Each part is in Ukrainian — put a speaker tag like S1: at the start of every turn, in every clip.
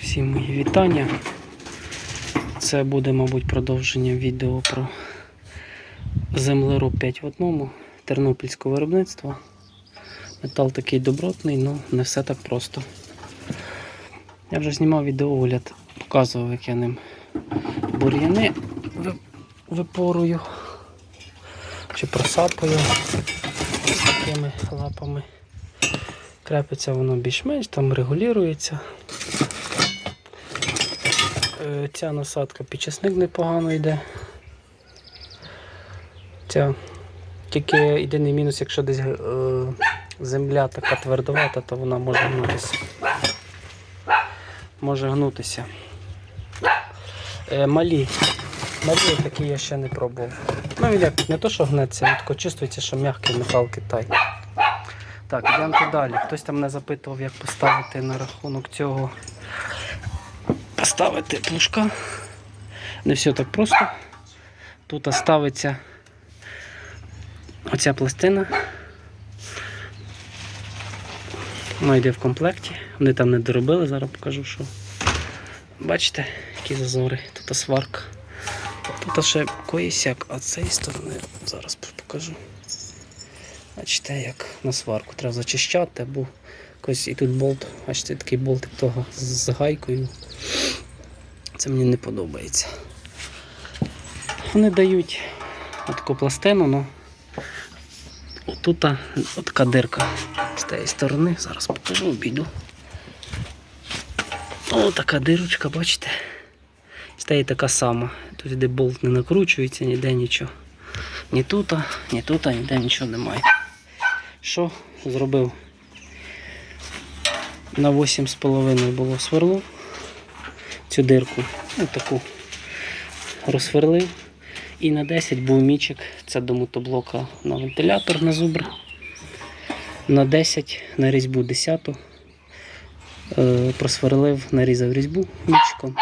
S1: Всім мої вітання. Це буде, мабуть, продовження відео про землероб 5 в одному тернопільського виробництва. Метал такий добротний, але не все так просто. Я вже знімав відеоогляд, показував, як я ним бур'яни випорую чи просапую ось такими лапами. Крепиться воно більш-менш, там регулюється. Е, Ця насадка підчасник непогано йде. Ця тільки єдиний мінус, якщо десь е, земля така твердовата, то вона може гнутися. Може гнутися. Е, малі. Малі такі я ще не пробував. Ну він як не то, що гнеться, він тако чувствується, що м'який метал Китай. Так, йдемо далі. Хтось там мене запитував, як поставити на рахунок цього. Поставити пушка. Не все так просто. Тут ставиться оця пластина. Вона йде в комплекті. Вони там не доробили, зараз покажу, що. Бачите, які зазори, тут сварка. Тут ще коїсяк, а з цієї сторони зараз покажу. Бачите, як на сварку треба зачищати, або якось і тут болт, бачите, такий болтик того з гайкою. Це мені не подобається. Вони дають таку пластину, ну отут така дирка з тієї сторони. Зараз покажу, обійду. О, така дирочка, бачите? Тієї така сама. Тут де болт не накручується, ніде нічого. Ні тут, ні тут, ніде нічого немає. Що зробив? На 8,5 було сверло. Цю дирку, ну таку розсверлив. І на 10 був мічик, це до мотоблока на вентилятор на зубр. На 10 на різьбу 10 е, просверлив, нарізав різьбу мічком.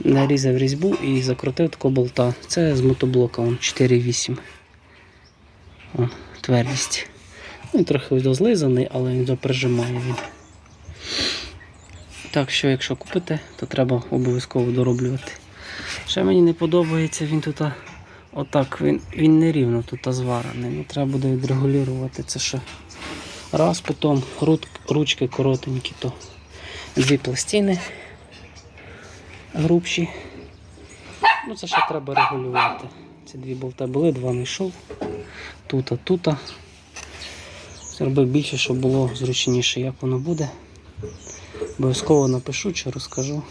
S1: Нарізав різьбу і закрутив такого болта. Це з мотоблока он 4,8. О, твердість. І трохи дозлизаний, але він доприжимає він. Так що, якщо купите, то треба обов'язково дороблювати. Ще мені не подобається, він тут отак, він, він не рівно тут зварений. Ну, треба буде відрегулювати це ще. Раз, потім ручки коротенькі, то дві пластини грубші. Ну, це ще треба регулювати. Ці дві болта були, два не йшов. Тут, а тут. Зробив більше, щоб було зручніше, як воно буде. Обов'язково напишу чи розкажу.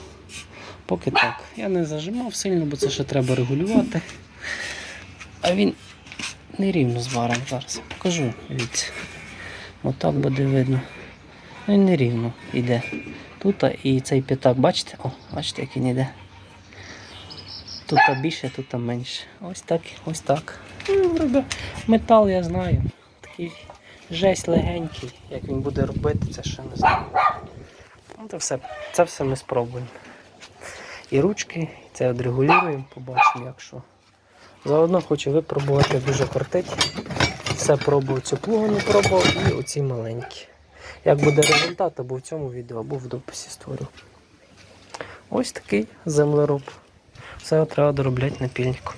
S1: Поки так. Я не зажимав сильно, бо це ще треба регулювати. А він нерівно зварений зараз. Покажу. Дивіться. Отак буде видно. Ну, Він нерівно йде. Тут і цей п'ятак, бачите? О, бачите, як він йде. Тут більше, тут менше. Ось так, ось так. Ну, Метал я знаю. Такий жесть легенький. Як він буде робити, це ще не знаю. Ну, це все, це все ми спробуємо. І ручки, це відрегулюємо, побачимо, як що. Заодно хочу випробувати дуже кортить. Все пробую цю плугу не пробував і оці маленькі. Як буде результат, або в цьому відео, або в дописі створю. Ось такий землероб. Все треба доробляти напільником.